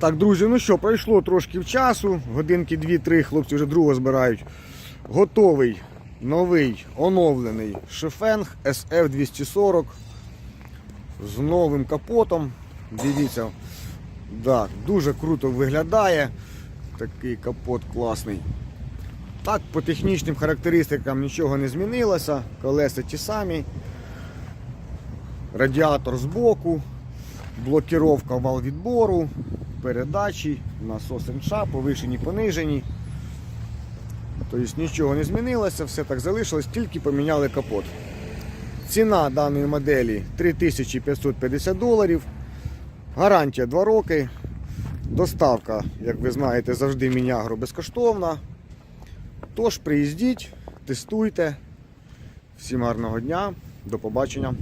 Так, друзі, ну що, пройшло трошки в часу, годинки 2-3, хлопці вже другого збирають. Готовий новий оновлений шифенг SF240 з новим капотом. Дивіться, да, дуже круто виглядає. Такий капот класний. Так, по технічним характеристикам нічого не змінилося. Колеса ті самі. Радіатор збоку, блокіровка вал відбору, передачі, насос НШ, повишені, понижені. Тобто нічого не змінилося, все так залишилось, тільки поміняли капот. Ціна даної моделі 3550 доларів. Гарантія 2 роки. Доставка, як ви знаєте, завжди мінягро безкоштовна. Тож приїздіть, тестуйте. Всім гарного дня, до побачення.